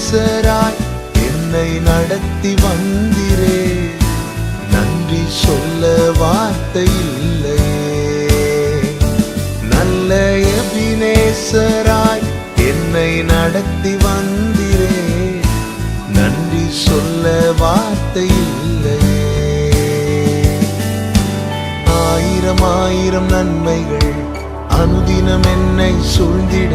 நேசராய் என்னை நடத்தி வந்திரே. நன்றி சொல்ல வார்த்தை இல்லையே நல்ல எபினேசராய் என்னை நடத்தி வந்திரே. நன்றி சொல்ல வார்த்தை இல்லையே ஆயிரம் ஆயிரம் நன்மைகள் அனுதினம் என்னை சூழ்ந்திட.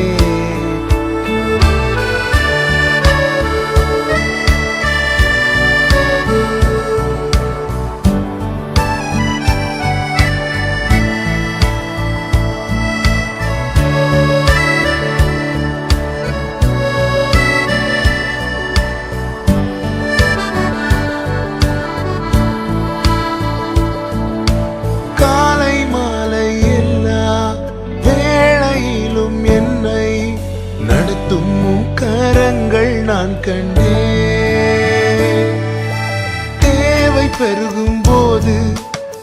நான் தேவை பெருகும் போது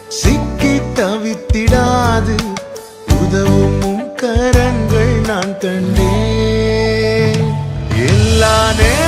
சிக்கி தவித்திடாது. உதவும் கரங்கள் நான் கண்டே. எல்லா நேரம்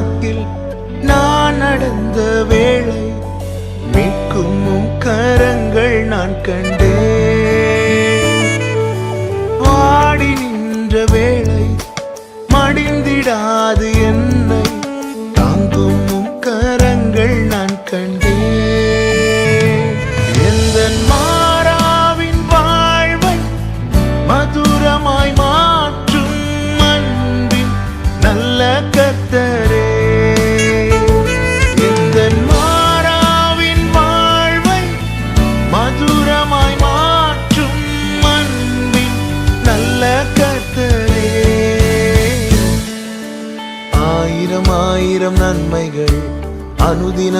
பள்ளத்தாக்கில் நான் நடந்த வேளை மீட்கும் கரங்கள் நான் கண்டேன்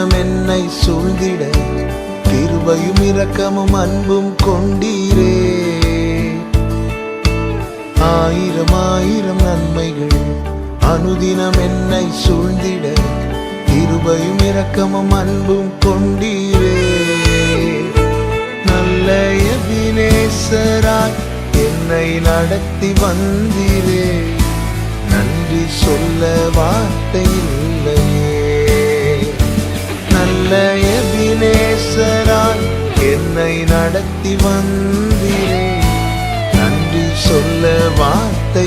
அனுதினம் என்னை சூழ்ந்திட கிருபையும் இரக்கமும் அன்பும் கொண்டீரே. ஆயிரம் ஆயிரம் நன்மைகள் அனுதினம் என்னை சூழ்ந்திட கிருபையும் இரக்கமும் அன்பும் கொண்டீரே. நல்ல எபினேசராய் என்னை நடத்தி வந்தீரே. நன்றி சொல்ல வார்த்தை இல்லை. நல்ல எபினேசராய் என்னை நடத்தி வந்தீரே. நன்றி சொல்ல வார்த்தை